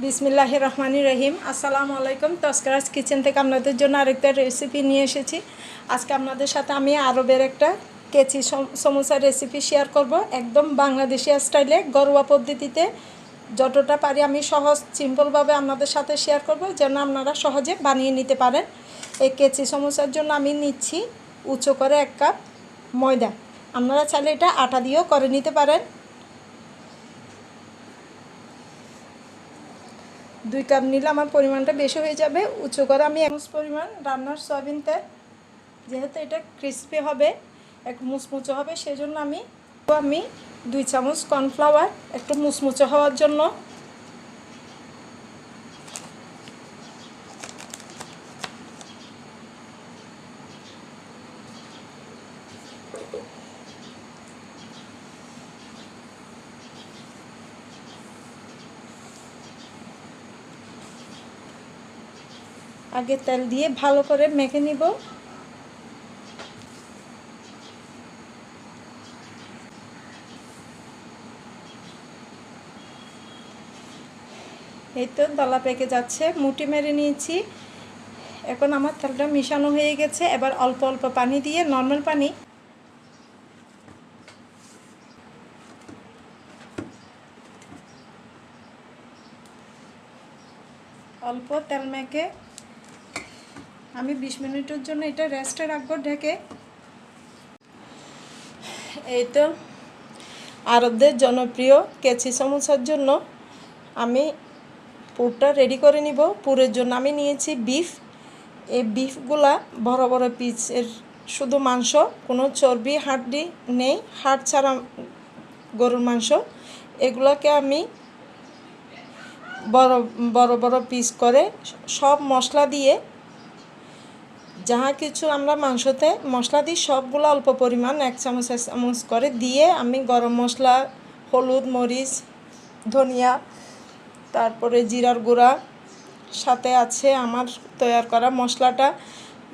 বিসমিল্লাহ রহমানি রহিম। আসসালামু আলাইকুম। তস্করাজ কিচেন থেকে আপনাদের জন্য আরেকটা রেসিপি নিয়ে এসেছি। আজকে আপনাদের সাথে আমি আরবের একটা কেচি সম- সমোসার রেসিপি শেয়ার করব। একদম বাংলাদেশি স্টাইলে ঘরোয়া পদ্ধতিতে। যতটা পারি আমি সহজ সিম্পলভাবে আপনাদের সাথে শেয়ার করব, যেন আপনারা সহজে বানিয়ে নিতে পারেন। এই কেচি সমোসার জন্য আমি নিচ্ছি উঁচু করে এক কাপ ময়দা। আপনারা চাইলে এটা আটা দিয়েও করে নিতে পারেন। দুই কাপ নিলে আমার পরিমাণটা বেশি হয়ে যাবে। উঁচু করে আমি এক পরিমাণ রান্নার সয়াবিন তেল। যেহেতু এটা ক্রিস্পি হবে, এক মুচমুচো হবে, সেজন্য আমি আমি দুই চামচ কর্নফ্লাওয়ার একটু মুচমুচো হওয়ার জন্য আগে তেল দিয়ে ভালো করে মেখে নিব। এই তো দলা পেকে যাচ্ছে, মুটি মেরে নিয়েছি। এখন আমার তেলটা মিশানো হয়ে গেছে, এবার অল্প অল্প পানি দিয়ে নর্মাল পানি অল্প তেল মেখে আমি বিশ মিনিটের জন্য এটা রেস্টে রাখব ঢেকে। এই তো, আরবদের জনপ্রিয় কেচি সমোসার জন্য আমি পুরটা রেডি করে নিব। পুরের জন্য আমি নিয়েছি বিফ এই বিফগুলা বড় বড় পিসের শুধু মাংস, কোনো চর্বি, হাড্ডি নেই। হাড় ছাড়া গরুর মাংস। এগুলোকে আমি বড় বড় বড় পিস করে সব মশলা দিয়ে যাহা কিছু আমরা মাংসতে মশলা দিই, সবগুলো অল্প পরিমাণ, এক চামচ এক চামচ করে দিয়ে আমি গরম মশলা, হলুদ, মরিচ, ধনিয়া, তারপরে জিরার গুঁড়া, সাথে আছে আমার তৈয়ার করা মশলাটা,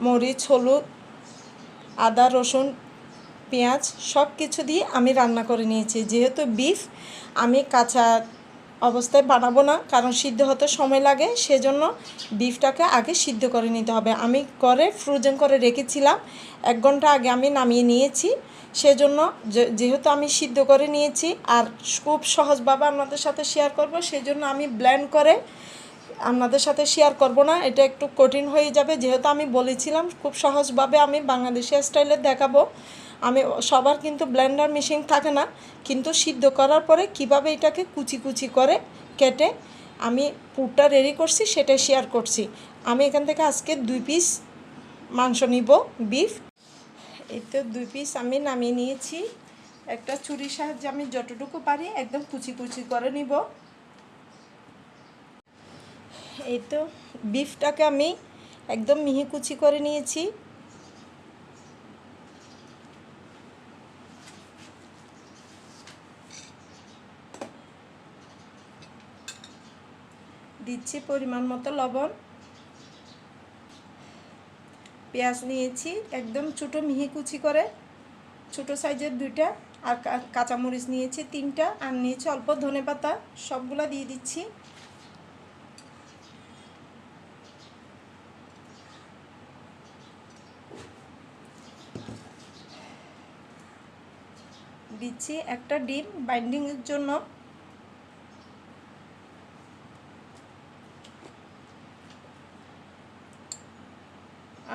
মরিচ, হলুদ, আদা, রসুন, পেঁয়াজ সব কিছু দিয়ে আমি রান্না করে নিয়েছি। যেহেতু বিফ আমি কাঁচা অবস্থায় বানাবো না, কারণ সিদ্ধ হতে সময় লাগে, সেজন্য বিফটাকে আগে সিদ্ধ করে নিতে হবে। আমি করে ফ্রোজেন করে রেখেছিলাম, এক ঘণ্টা আগে আমি নামিয়ে নিয়েছি, সেজন্য যেহেতু আমি সিদ্ধ করে নিয়েছি, আর খুব সহজভাবে আপনাদের সাথে শেয়ার করব, সেজন্য আমি ব্ল্যান্ড করে আপনাদের সাথে শেয়ার করব না, এটা একটু কঠিন হয়ে যাবে। যেহেতু আমি বলেছিলাম, খুব সহজভাবে আমি বাংলাদেশি স্টাইলে দেখাবো। আমি, সবার কিন্তু ব্লেন্ডার মেশিন থাকে না, কিন্তু সিদ্ধ করার পরে কীভাবে এটাকে কুচি কুচি করে কেটে আমি পুরটা রেডি করছি সেটা শেয়ার করছি। আমি এখান থেকে আজকে দুই পিস মাংস নিব বিফ এই তো দুই পিস আমি নামিয়ে নিয়েছি। একটা ছুরির সাহায্যে আমি যতটুকু পারি একদম কুচি কুচি করে নিব। এই তো বিফটাকে আমি একদম মিহি কুচি করে নিয়েছি। দিচ্ছি পরিমাণ মতো লবণ। পেঁয়াজ নিয়েছি, একদম ছোটো মিহি কুচি করে। ছোটো সাইজের দুইটা আর কাঁচামরিচ নিয়েছি তিনটা আর নিয়েছি অল্প ধনে পাতা, সবগুলা দিয়ে দিচ্ছি। দিচ্ছি একটা ডিম, বাইন্ডিংয়ের জন্য।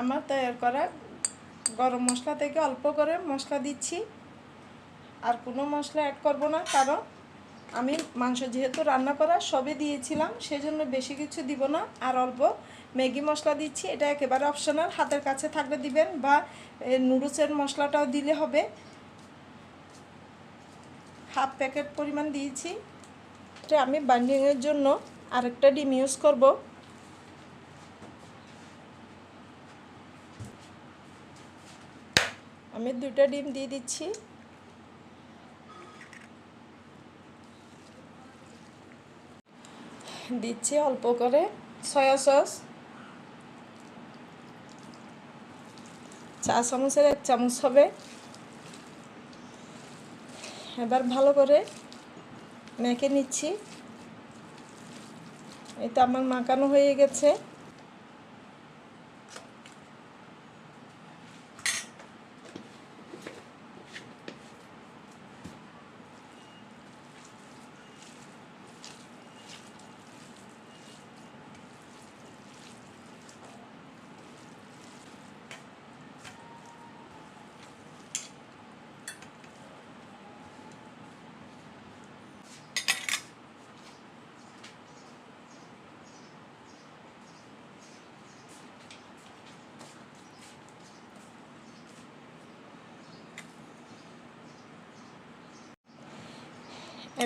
আমার তৈরি করা গরম মশলা থেকে অল্প করে মশলা দিচ্ছি। আর কোনো মশলা অ্যাড করব না, কারণ আমি মাংস যেহেতু রান্না করা সবই দিয়েছিলাম, সেজন্য বেশি কিছু দিব না। আর অল্প ম্যাগি মশলা দিচ্ছি, এটা একেবারে অপশনাল হাতের কাছে থাকলে দিবেন বা নুডলসের মশলাটাও দিলে হবে। হাফ প্যাকেট পরিমাণ দিয়েছি। এটা আমি বাইন্ডিংয়ের জন্য আরেকটা ডিম ইউজ করব। আমি দুইটা ডিম দিয়ে দিচ্ছি। দিচ্ছি অল্প করে সয়া সস। চা চামচের এক চামচ হবে। এবার ভালো করে মেখে নিচ্ছি। তো আমার মাখানো হয়ে গেছে।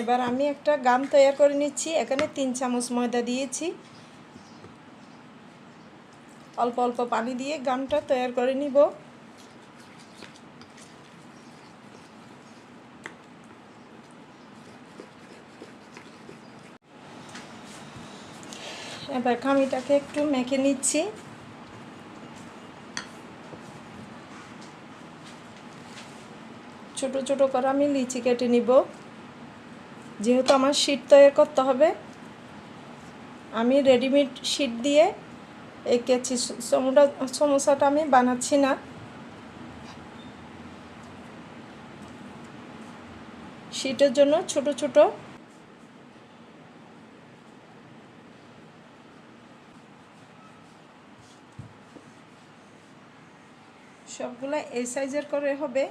এবার আমি একটা গাম তৈরি করে নিচ্ছি। এখানে তিন চামচ ময়দা দিয়েছি। অল্প অল্প পানি দিয়ে গামটা তৈরি করে নিব। এবার খামিটাকে একটু মেখে নিচ্ছি। ছোট ছোট করে আমি লিচি কেটে নিব। যেহেতু আমার শীট তৈরি করতে হবে, আমি রেডিমেড শীট দিয়ে এই কেচি সমুটা, সমোসাটা আমি বানাচ্ছি না। শীটের জন্য ছোট ছোট সবগুলা এই সাইজের করে হবে।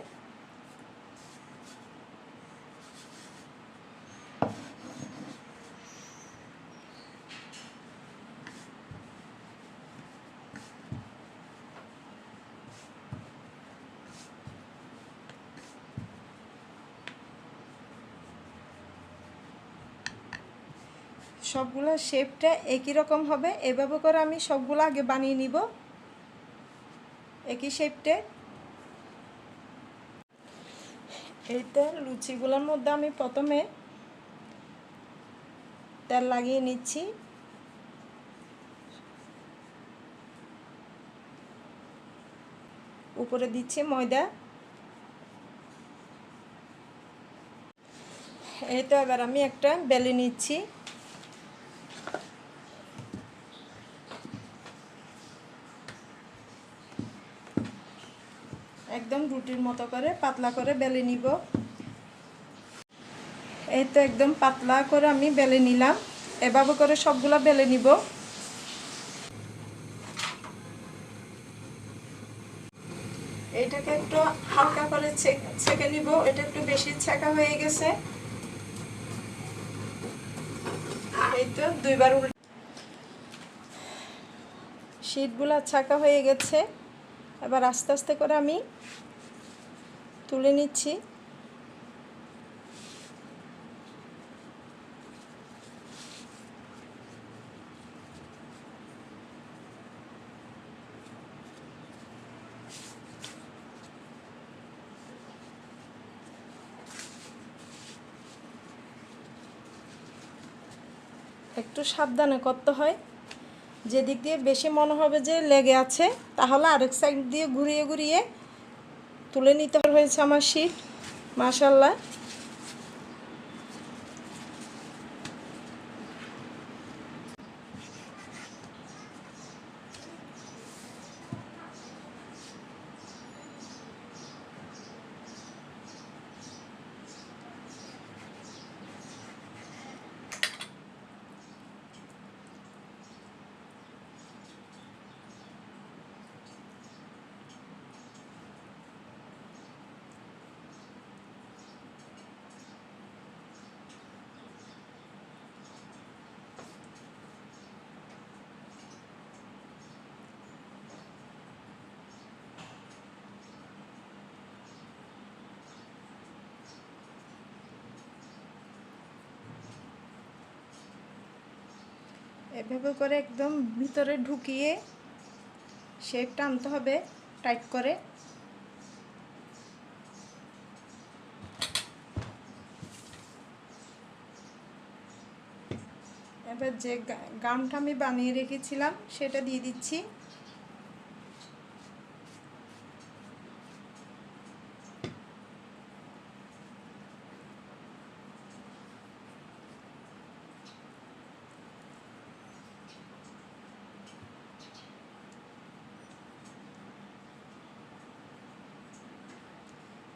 সবগুলো শেপটা একই রকম হবে। এভাবে করে আমি সবগুলো আগে বানিয়ে নিব। একই শেপটে। এইটা লুচিগুলোর মধ্যে আমি প্রথমে তেল লাগিয়ে নিচ্ছি। উপরে দিচ্ছি ময়দা। এই তো এবার আমি একটা বেলে নিচ্ছি একদম রুটির মতো করে, পাতলা করে বেলে নিব। এই তো একদম পাতলা করে আমি বেলে নিলাম। এভাবে করে সবগুলো বেলে নিব। এইটাকে একটু হালকা করে ছেঁকে নিব। এটা একটু বেশি ছেঁকা হয়ে গেছে। এই তো দুইবার উল্টে শীতগুলো ছাকা হয়ে গেছে। এবার আস্তে আস্তে করে আমি তুলে নিচ্ছি। একটু সাবধানে করতে হয়। যেদিক দিয়ে বেশি মনে হবে যে লেগে আছে, তাহলে আরেক সাইড দিয়ে ঘুরিয়ে ঘুরিয়ে তুলে নিতে হয়েছে আমার শীত মাশাল্লাহ। এভাবে করে একদম ভিতরে ঢুকিয়ে শেপটা আনতে হবে টাইট করে। এবার যে গামটা আমি বানিয়ে রেখেছিলাম, সেটা দিয়ে দিচ্ছি।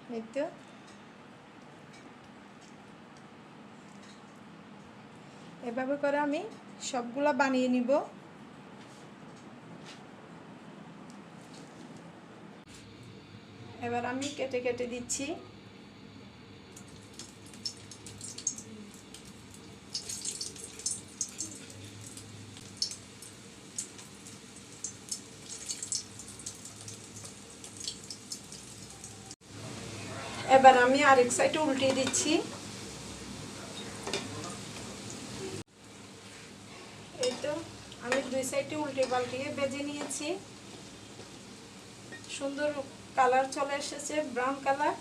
তো এভাবে করে আমি সবগুলা বানিয়ে নিব। এবার আমি কেটে কেটে দিচ্ছি। এবার আমি আরেক সাইডে উল্টিয়ে দিচ্ছি। এই আমি দুই সাইডে উল্টে পাল্টিয়ে বেজে নিয়েছি। সুন্দর কালার চলে এসেছে ব্রাউন কালার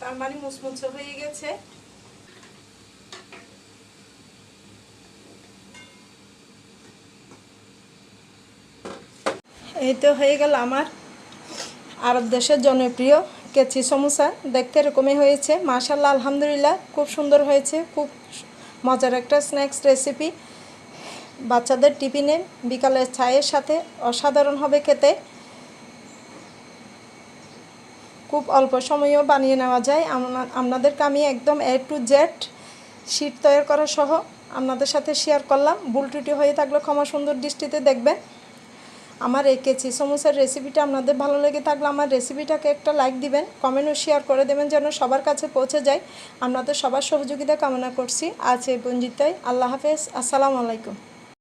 তার মানে মুচমুচে হয়ে গেছে। এই তো হয়ে গেল আমার আরব দেশের জনপ্রিয় কেচি সমোসা দেখতে এরকমই হয়েছে। মাশাল্লাহ আলহামদুলিল্লাহ, খুব সুন্দর হয়েছে, খুব মজার একটা স্ন্যাক্স রেসিপি। বাচ্চাদের টিফিনে বিকালের চায়ের সাথে অসাধারণ হবে খেতে। খুব অল্প সময়েও বানিয়ে নেওয়া যায়। আপনাদেরকে আমি একদম এ টু জেড শীট তৈরি করা সহ আপনাদের সাথে শেয়ার করলাম। ভুল ত্রুটি হয়ে থাকলে ক্ষমা সুন্দর দৃষ্টিতে দেখবেন। আমার এঁকেছি। সমোসার রেসিপিটা আপনাদের ভালো লেগে থাকলে আমার রেসিপিটাকে একটা লাইক দিবেন কমেন্টও শেয়ার করে দেবেন যেন সবার কাছে পৌঁছে যায়। আপনাদের সবার সহযোগিতা কামনা করছি। আজ এই বঞ্জিতায় আল্লাহ হাফেজ। আসসালামু আলাইকুম।